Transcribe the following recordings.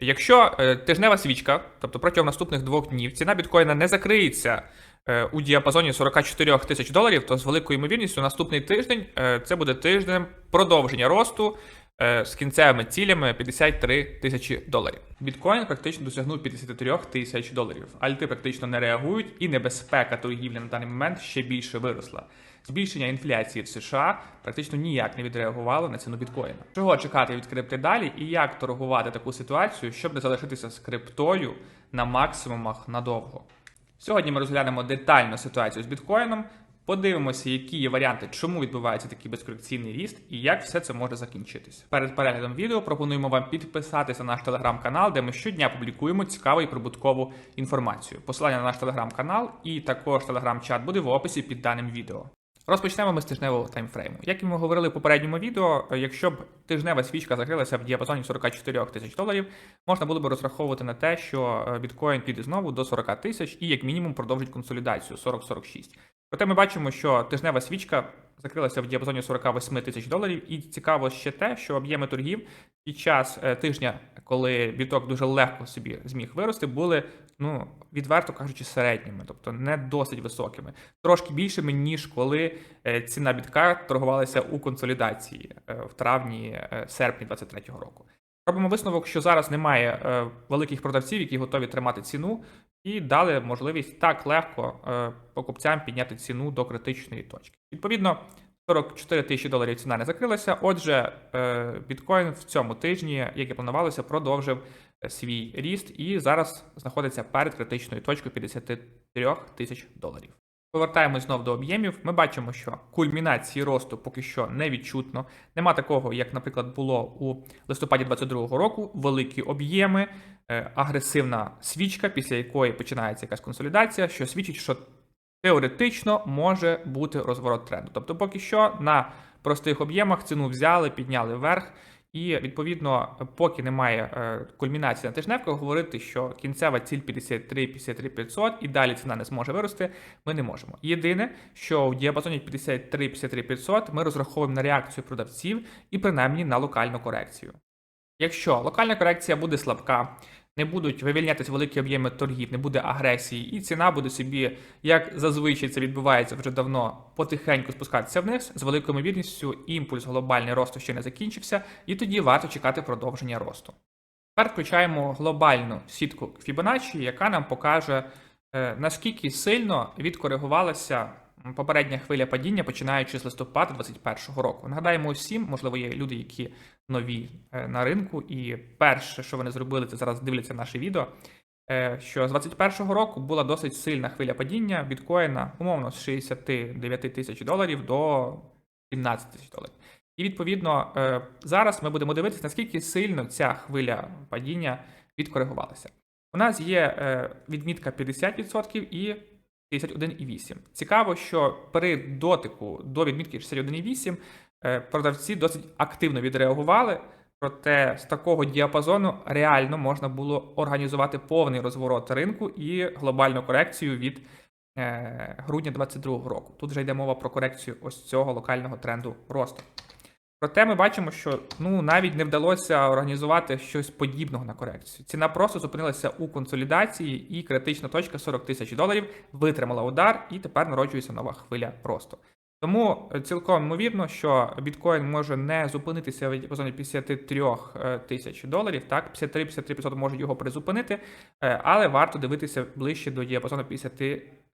Якщо е, тижнева свічка, тобто протягом наступних двох днів, ціна біткоїна не закриється е, у діапазоні 44 тисяч доларів, то з великою ймовірністю наступний тиждень е, це буде тижнем продовження росту з кінцевими цілями 53 тисячі доларів. Біткоін практично досягнув 53 тисяч доларів. Альти практично не реагують, і небезпека торгівлі на даний момент ще більше виросла. Збільшення інфляції в США практично ніяк не відреагувало на ціну біткоїна. Чого чекати від крипти далі, і як торгувати таку ситуацію, щоб не залишитися з криптою на максимумах надовго? Сьогодні ми розглянемо детально ситуацію з біткоїном, подивимося, які є варіанти, чому відбувається такий безкорекційний ріст і як все це може закінчитись. Перед переглядом відео пропонуємо вам підписатися на наш телеграм-канал, де ми щодня публікуємо цікаву і прибуткову інформацію. Посилання на наш телеграм-канал і також телеграм-чат буде в описі під даним відео. Розпочнемо ми з тижневого таймфрейму. Як і ми говорили в попередньому відео, якщо б тижнева свічка закрилася в діапазоні 44 тисяч доларів, можна було б розраховувати на те, що е, біткоін піде знову до 40 тисяч і як мінімум продовжить консолідацію 40-46. Проте ми бачимо, що тижнева свічка закрилася в діапазоні 48 тисяч доларів, і цікаво ще те, що об'єми торгів під час е, тижня, коли біток дуже легко собі зміг вирости, були ну відверто кажучи, середніми, тобто не досить високими, трошки більшими ніж коли е, ціна бітка торгувалася у консолідації е, в травні-серпні 2023 року. Робимо висновок, що зараз немає е, великих продавців, які готові тримати ціну, і дали можливість так легко е, покупцям підняти ціну до критичної точки. Відповідно, 44 тисячі доларів ціна не закрилася. Отже, е, біткоін в цьому тижні, як і планувалося, продовжив е, свій ріст і зараз знаходиться перед критичною точкою 53 тисяч доларів. Повертаємось знов до об'ємів. Ми бачимо, що кульмінації росту поки що не відчутно. Нема такого, як, наприклад, було у листопаді 2022 року. Великі об'єми, е, агресивна свічка, після якої починається якась консолідація, що свідчить, що теоретично може бути розворот тренду. Тобто, поки що на простих об'ємах ціну взяли, підняли вверх. І відповідно, поки немає е, кульмінації на тижневках, говорити, що кінцева ціль 53 53 500 і далі ціна не зможе вирости, ми не можемо. Єдине, що в діапазоні 53 53 500 ми розраховуємо на реакцію продавців і принаймні на локальну корекцію. Якщо локальна корекція буде слабка, не будуть вивільнятись великі об'єми торгів, не буде агресії, і ціна буде собі, як зазвичай це відбувається вже давно, потихеньку спускатися вниз. З великою ймовірністю імпульс глобальний росту ще не закінчився, і тоді варто чекати продовження росту. Тепер включаємо глобальну сітку Fibonacci, яка нам покаже, е, наскільки сильно відкоригувалася попередня хвиля падіння, починаючи з листопада 2021 року. Нагадаємо усім, можливо, є люди, які нові е, на ринку, і перше, що вони зробили, це зараз дивляться наше відео. е, Що з 2021 року була досить сильна хвиля падіння біткоїна, умовно, з 69 тисяч доларів до 17 тисяч доларів. І відповідно е, зараз ми будемо дивитися, наскільки сильно ця хвиля падіння відкоригувалася. У нас є відмітка 50% і 61,8. Цікаво, що при дотику до відмітки 61,8 е, продавці досить активно відреагували. Проте з такого діапазону реально можна було організувати повний розворот ринку і глобальну корекцію від е, грудня 2022 року. Тут вже йде мова про корекцію ось цього локального тренду росту. Проте ми бачимо, що ну навіть не вдалося організувати щось подібного на корекцію. Ціна просто зупинилася у консолідації, і критична точка 40 тисяч доларів витримала удар, і тепер народжується нова хвиля росту. Тому е, цілком ймовірно, що біткоін може не зупинитися в діапазоні 53 е, тисяч доларів. Так, 53-53 500 може його призупинити, е, але варто дивитися ближче до діапазону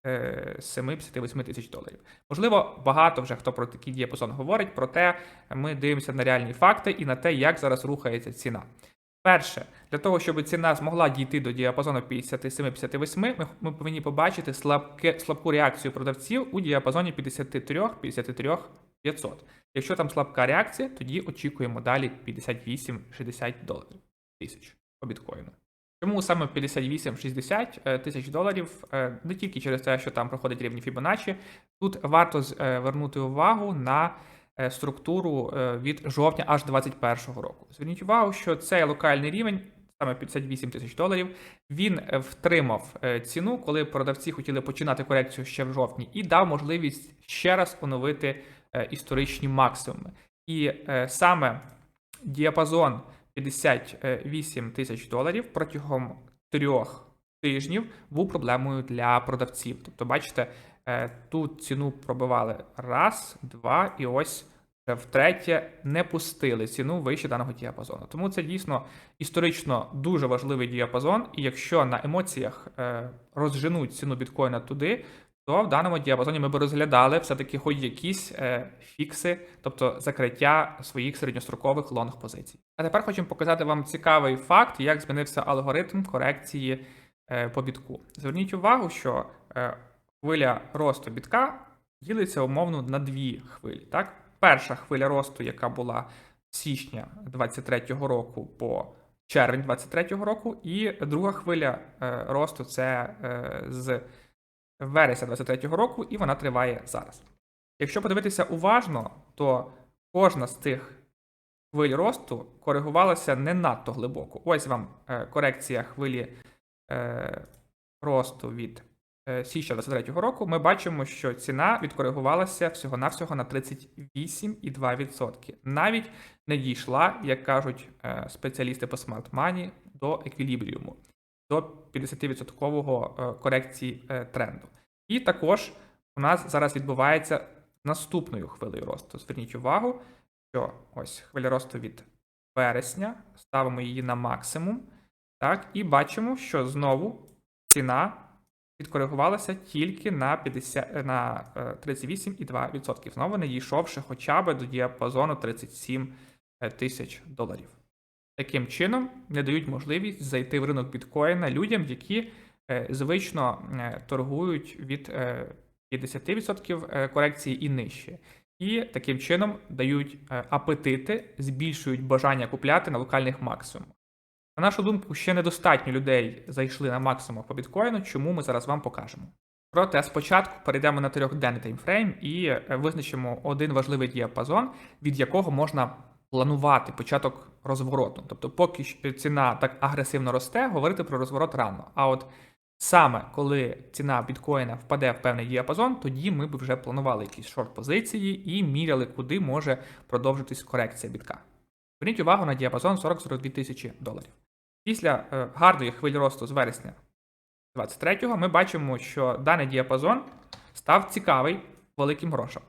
57-58 тисяч доларів. Можливо, багато вже хто про такий діапазон говорить, проте ми дивимося на реальні факти і на те, як зараз рухається ціна. Перше, для того, щоб ціна змогла дійти до діапазону 57-58, ми, ми повинні побачити слабке, слабку реакцію продавців у діапазоні 53-53 500. Якщо там слабка реакція, тоді очікуємо далі 58-60 доларів тисяч по біткоїну. Чому саме 58-60 е, тисяч доларів? Е, Не тільки через те, що там проходить рівні Fibonacci, тут варто звернути увагу на е, структуру е, від жовтня аж 2021 року. Зверніть увагу, що цей локальний рівень, саме 58 тисяч доларів, він е, втримав е, ціну, коли продавці хотіли починати корекцію ще в жовтні, і дав можливість ще раз оновити е, історичні максимуми. І е, саме діапазон 58 тисяч доларів протягом трьох тижнів був проблемою для продавців. Тобто, бачите, е, тут ціну пробивали раз, два, і ось втретє не пустили ціну вище даного діапазону. Тому це дійсно історично дуже важливий діапазон. І якщо на емоціях е, розженуть ціну біткоїна туди, то в даному діапазоні ми б розглядали все-таки хоч якісь е, фікси, тобто закриття своїх середньострокових лонг позицій. А тепер хочемо показати вам цікавий факт, як змінився алгоритм корекції е, по бітку. Зверніть увагу, що е, хвиля росту бітка ділиться умовно на дві хвилі. Так? Перша хвиля росту, яка була з січня 23-го року по червень 23-го року, і друга хвиля е, росту це е, з вересня 23-го року, і вона триває зараз. Якщо подивитися уважно, то кожна з тих хвиль росту коригувалася не надто глибоко. Ось вам е, корекція хвилі е, росту від е, січня 23-го року. Ми бачимо, що ціна відкоригувалася всього-навсього на 38,2%. Навіть не дійшла, як кажуть спеціалісти по Money, до еквілібріуму до 50% е, корекції е, тренду. І також у нас зараз відбувається наступною хвилею росту. Зверніть увагу, що ось хвиля росту від вересня, ставимо її на максимум, так, і бачимо, що знову ціна відкоригувалася тільки на 50, на е, 38,2%, знову не дійшовши хоча б до діапазону 37 тисяч доларів таким чином не дають можливість зайти в ринок біткоїна людям, які е, звично е, торгують від е, 50% е, корекції і нижче. І таким чином дають апетити, збільшують бажання купляти на локальних максимумах. На нашу думку, ще недостатньо людей зайшли на максимум по біткоїну, чому ми зараз вам покажемо. Проте спочатку перейдемо на трьохденний таймфрейм і визначимо один важливий діапазон, від якого можна планувати початок розвороту. Тобто, поки ціна так агресивно росте, говорити про розворот рано. А от саме коли ціна біткоїна впаде в певний діапазон, тоді ми б вже планували якісь шорт-позиції і міряли, куди може продовжитись корекція бітка. Зверніть увагу на діапазон 40-42 тисячі доларів. Після е, гарної хвилі росту з вересня 23-го ми бачимо, що даний діапазон став цікавий великим грошам.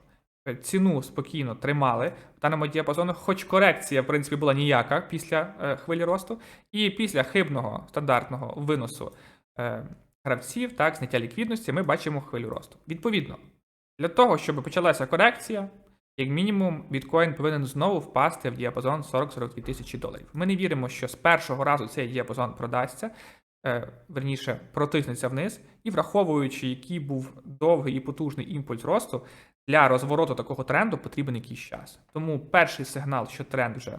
Е, Ціну спокійно тримали в даному діапазону, хоч корекція, в принципі, була ніяка після е, хвилі росту, і після хибного стандартного виносу е, гравців, так, зняття ліквідності, ми бачимо хвилю росту. Відповідно, для того, щоб почалася корекція, як мінімум, біткоін повинен знову впасти в діапазон 40-42 тисячі доларів. Ми не віримо, що з першого разу цей діапазон продасться, верніше протиснеться вниз, і враховуючи, який був довгий і потужний імпульс росту, для розвороту такого тренду потрібен якийсь час. Тому перший сигнал, що тренд вже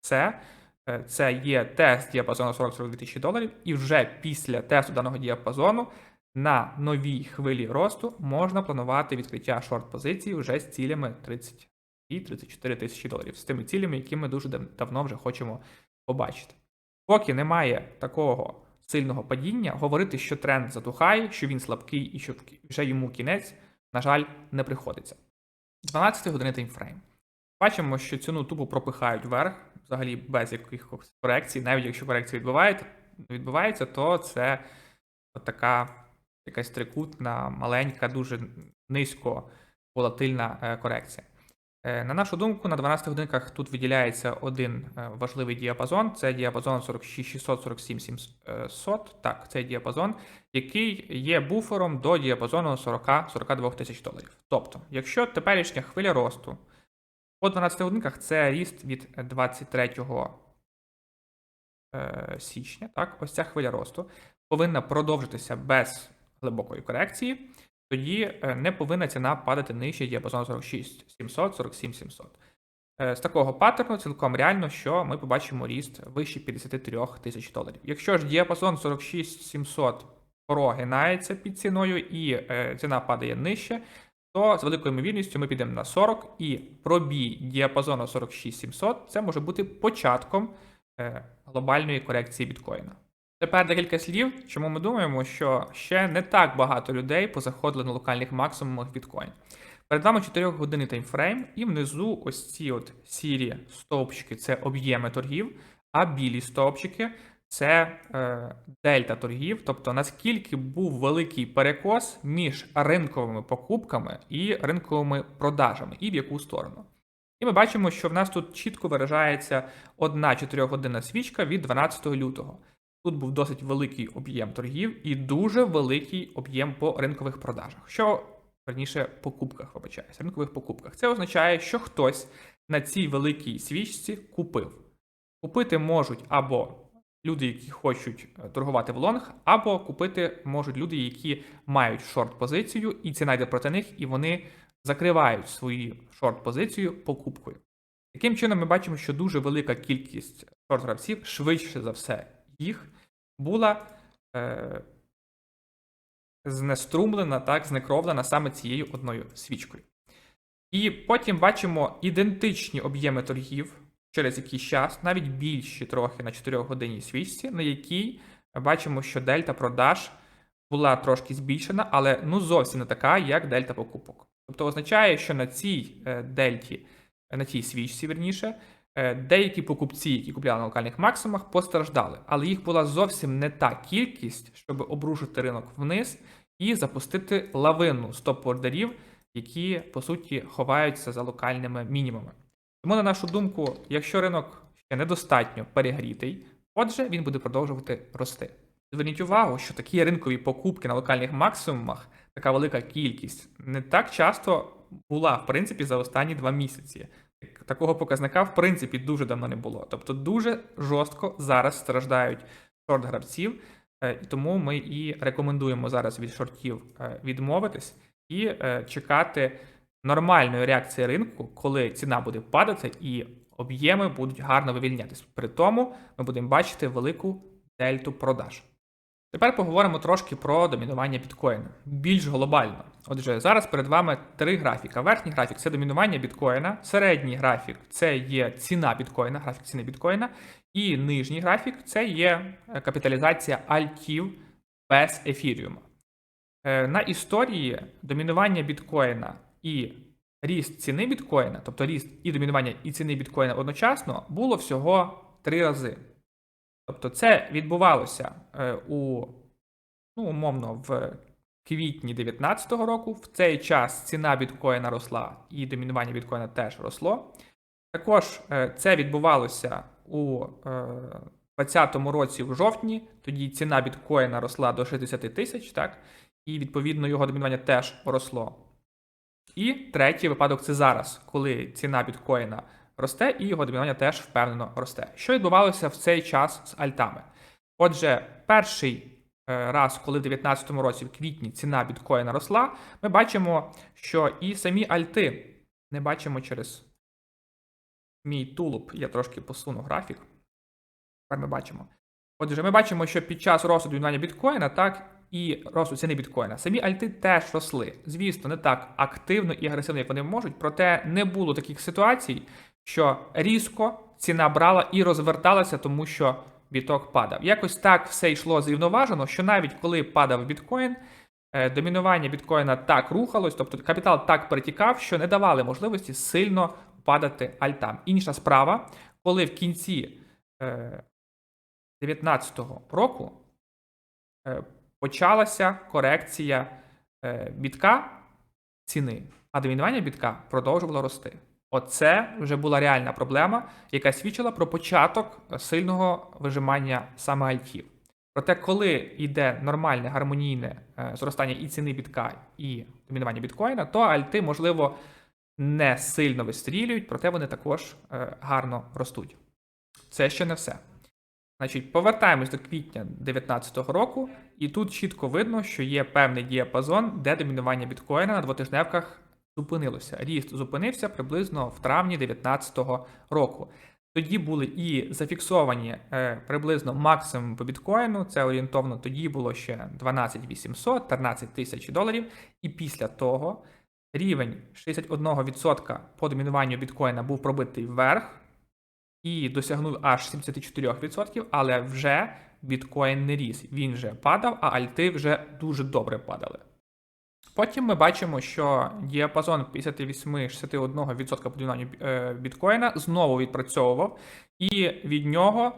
це, е, це є тест діапазону 40-42 тисячі доларів, і вже після тесту даного діапазону на новій хвилі росту можна планувати відкриття шорт-позиції вже з цілями 30 і 34 тисячі доларів, з тими цілями, які ми дуже дав- давно вже хочемо побачити. Поки немає такого сильного падіння, говорити, що тренд затухає, що він слабкий і що вже йому кінець, на жаль, не приходиться. 12 години таймфрейм. Бачимо, що ціну тупо пропихають вверх, взагалі без якихось корекцій. Навіть якщо відбувається, відбувається то це така якась трикутна, маленька, дуже низько волатильна е, корекція. Е, На нашу думку, на 12 годинках тут виділяється один е, важливий діапазон. Це діапазон 46600 47700. Так, цей діапазон, який є буфером до діапазону 40-42 тисяч доларів. Тобто, якщо теперішня хвиля росту по 12 годинках це ріст від 23 е, січня, так, ось ця хвиля росту повинна продовжитися без глибокої корекції, тоді е, не повинна ціна падати нижче діапазону 46 700, 47 700. Е, З такого паттерну цілком реально, що ми побачимо ріст вище 53 тисяч доларів. Якщо ж діапазон 46 700 прогинається під ціною і е, ціна падає нижче, то з великою ймовірністю ми підемо на 40 і пробій діапазону 46 700 це може бути початком е, глобальної корекції біткоїна. Тепер декілька слів, чому ми думаємо, що ще не так багато людей позаходили на локальних максимумах біткоін. Перед вами 4 години таймфрейм, і внизу ось ці от сірі стовпчики це об'єми торгів, а білі стовпчики це е, дельта торгів, тобто наскільки був великий перекос між ринковими покупками і ринковими продажами, і в яку сторону. І ми бачимо, що в нас тут чітко виражається одна 4-годинна свічка від 12 лютого. Тут був досить великий об'єм торгів і дуже великий об'єм по ринкових продажах. Що верніше покупках, вибачаюсь, ринкових покупках. Це означає, що хтось на цій великій свічці купив. Купити можуть або люди, які хочуть е, торгувати в лонг, або купити можуть люди, які мають шорт-позицію, і ціна йде проти них, і вони закривають свою шорт-позицію покупкою. Таким чином, ми бачимо, що дуже велика кількість шорт-гравців, швидше за все, їх була е, знеструмлена, так, знекровлена саме цією одною свічкою. І потім бачимо ідентичні об'єми торгів через якийсь час, навіть більші трохи на 4 годинній свічці, на якій бачимо, що дельта продаж була трошки збільшена, але ну зовсім не така, як дельта покупок. Тобто означає, що на цій е, дельті, на цій свічці, верніше, деякі покупці, які купляли на локальних максимумах, постраждали, але їх була зовсім не та кількість, щоб обрушити ринок вниз і запустити лавину стоп-ордерів, які по суті ховаються за локальними мінімумами. Тому, на нашу думку, якщо ринок ще недостатньо перегрітий, отже, він буде продовжувати рости. Зверніть увагу, що такі ринкові покупки на локальних максимумах, така велика кількість, не так часто була, в принципі, за останні два місяці. Такого показника, в принципі, дуже давно не було. Тобто, дуже жорстко зараз страждають шорт-гравців, е, і тому ми і рекомендуємо зараз від шортів е, відмовитись і е, чекати нормальної реакції ринку, коли ціна буде падати і об'єми будуть гарно вивільнятися. При тому ми будемо бачити велику дельту продаж. Тепер поговоримо трошки про домінування біткоїна більш глобально. Отже, зараз перед вами три графіка. Верхній графік це домінування біткоїна, середній графік це є ціна біткоїна, графік ціни біткоїна, і нижній графік це є е, капіталізація альтів без ефіріума. Е, На історії домінування біткоїна і ріст ціни біткоїна, тобто ріст і домінування і ціни біткоїна одночасно, було всього три рази. Тобто, це відбувалося е, у, ну, умовно, в квітні 2019 року. В цей час ціна біткоїна росла і домінування біткоїна теж росло. Також е, це відбувалося у 2020 році в жовтні, тоді ціна біткоїна росла до 60 тисяч, так? І відповідно його домінування теж росло. І третій випадок це зараз, коли ціна біткоїна росте, і його домінування теж впевнено росте. Що відбувалося в цей час з альтами? Отже, перший е, раз, коли в 2019 році, в квітні, ціна біткоїна росла, ми бачимо, що і самі альти не бачимо через мій тулуб. Я трошки посуну графік. Тепер ми бачимо. Отже, ми бачимо, що під час росту домінування біткоїна, так, і росту ціни біткоїна. Самі альти теж росли. Звісно, не так активно і агресивно, як вони можуть, проте не було таких ситуацій, що різко ціна брала і розверталася, тому що біток падав. Якось так все йшло зрівноважено, що навіть коли падав біткоін, е, домінування біткоїна так рухалось, тобто капітал так перетікав, що не давали можливості сильно падати альтам. Інша справа, коли в кінці 2019 е, року е, почалася корекція бітка ціни, а домінування бітка продовжувало рости. Оце вже була реальна проблема, яка свідчила про початок сильного вижимання саме альтів. Проте, коли йде нормальне гармонійне е, зростання і ціни бітка, і домінування біткоїна, то альти, можливо, не сильно вистрілюють, проте вони також е, гарно ростуть. Це ще не все. Значить, повертаємось до квітня 2019 року, і тут чітко видно, що є певний діапазон, де домінування біткоїна на двотижневках зупинилося. Ріст зупинився приблизно в травні 2019 року. Тоді були і зафіксовані е, приблизно максимум по біткоїну. Це орієнтовно тоді було ще 12 800, 13 тисяч доларів. І після того рівень 61% по домінуванню біткоїна був пробитий вверх і досягнув аж 74%, але вже біткоін не ріс. Він вже падав, а альти вже дуже добре падали. Потім ми бачимо, що діапазон 58-61% по е, біткоїна знову відпрацьовував, і від нього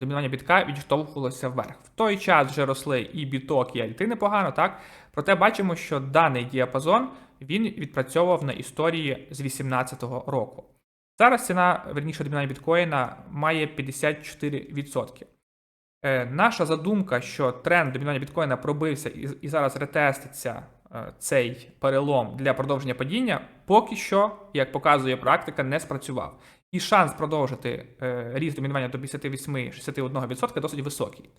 домінування бітка відштовхувалося вверх. В той час вже росли і біток, і альти непогано, так? Проте бачимо, що даний діапазон він відпрацьовував на історії з 2018 року. Зараз ціна, верніше, домінування біткоїна має 54%. Е, наша задумка, що тренд домінування біткоїна пробився і, зараз ретеститься цей перелом для продовження падіння, поки що, як показує практика, не спрацював. І шанс продовжити е, ріст домінування до 58-61% досить високий.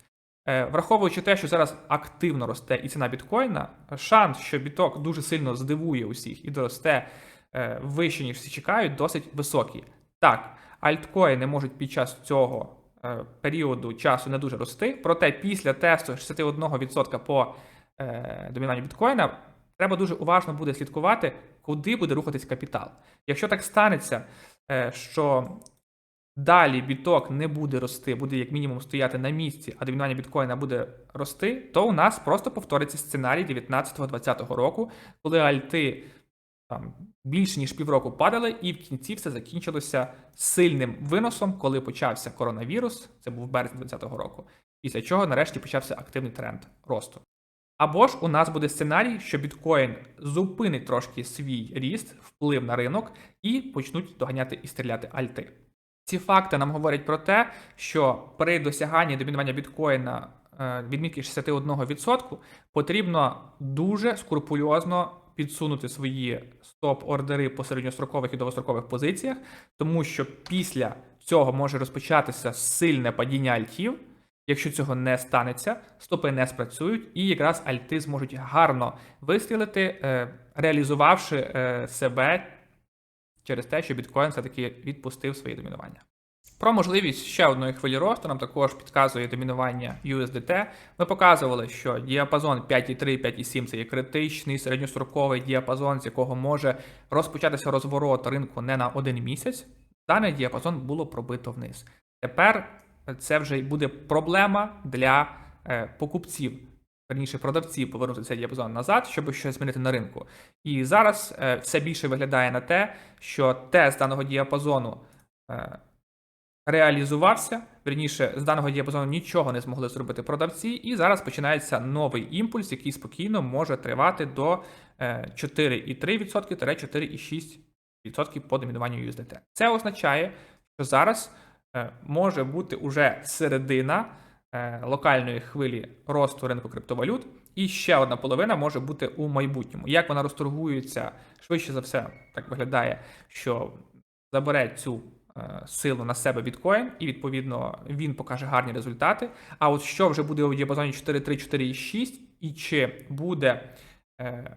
Е, враховуючи те, що зараз активно росте і ціна біткоїна, шанс, що біток дуже сильно здивує усіх і доросте е, вище, ніж всі чекають, досить високий. Так, альткоїни можуть під час цього е, періоду часу не дуже рости, проте після тесту 61% по е, домінуванню біткоїна треба дуже уважно буде слідкувати, куди буде рухатись капітал. Якщо так станеться, е, що далі біток не буде рости, буде як мінімум стояти на місці, а домінування біткоїна буде рости, то у нас просто повториться сценарій 19-20 року, коли альти там більше ніж півроку падали, і в кінці все закінчилося сильним виносом, коли почався коронавірус. Це був березень 2020 року. Після чого нарешті почався активний тренд росту. Або ж у нас буде сценарій, що біткоін зупинить трошки свій ріст, вплив на ринок, і почнуть доганяти і стріляти альти. Ці факти нам говорять про те, що при досяганні домінування біткоїна е, відмітки 61% потрібно дуже скрупульозно підсунути свої стоп-ордери по середньострокових і довгострокових позиціях, тому що після цього може розпочатися сильне падіння альтів. Якщо цього не станеться, стопи не спрацюють, і якраз альти зможуть гарно вистрілити, е, реалізувавши е, себе через те, що біткоін все-таки відпустив своє домінування. Про можливість ще одної хвилі росту нам також підказує домінування USDT. Ми показували, що діапазон 5,3-5,7 це є критичний середньостроковий діапазон, з якого може розпочатися розворот ринку не на один місяць. Даний діапазон було пробито вниз. Тепер це вже й буде проблема для е, покупців, верніше продавців повернути цей діапазон назад, щоб щось змінити на ринку. І зараз е, все більше виглядає на те, що тест даного діапазону е, реалізувався. Верніше, з даного діапазону нічого не змогли зробити продавці, і зараз починається новий імпульс, який спокійно може тривати до е, 4,3%-4,6% по домінуванню USDT. Це означає, що зараз може бути уже середина е, локальної хвилі росту ринку криптовалют, і ще одна половина може бути у майбутньому. Як вона розторгується, швидше за все, так виглядає, що забере цю е, силу на себе біткоін, і відповідно він покаже гарні результати. А от що вже буде у діапазоні 4.3, 4.6, і чи буде е,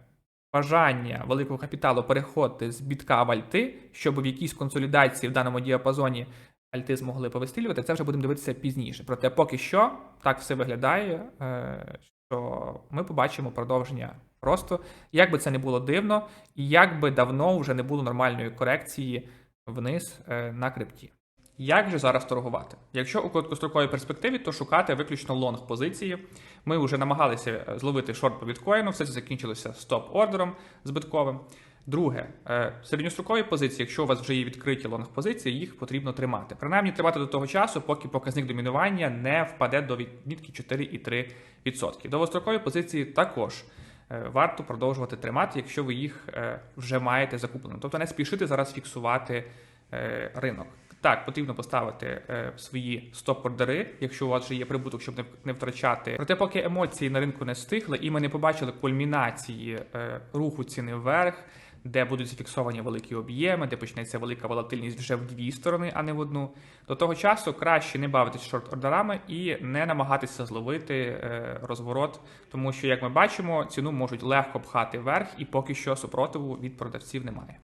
бажання великого капіталу переходити з бітка в альти, щоб в якійсь консолідації в даному діапазоні альти змогли повистрілювати, це вже будемо дивитися пізніше. Проте поки що так все виглядає, е, що ми побачимо продовження росту, як би це не було дивно, і як би давно вже не було нормальної корекції вниз е, на крипті. Як же зараз торгувати? Якщо у короткостроковій перспективі, то шукати виключно лонг позиції. Ми вже намагалися е, зловити шорт по біткоїну, все це закінчилося стоп-ордером збитковим. Друге, е, середньострокові позиції, якщо у вас вже є відкриті лонг позиції, їх потрібно тримати. Принаймні тримати до того часу, поки показник домінування не впаде до відмітки 4,3%. Довгострокові позиції також е, варто продовжувати тримати, якщо ви їх е, вже маєте закуплено. Тобто не спішити зараз фіксувати ринок. Так, потрібно поставити свої стоп-ордери, якщо у вас вже є прибуток, щоб не, втрачати. Проте, поки емоції на ринку не стихли, і ми не побачили кульмінації руху ціни вверх, де будуть зафіксовані великі об'єми, де почнеться велика волатильність вже в дві сторони, а не в одну. До того часу краще не бавитися шорт-ордерами і не намагатися зловити е, розворот, тому що, як ми бачимо, ціну можуть легко пхати вверх, і поки що супротиву від продавців немає.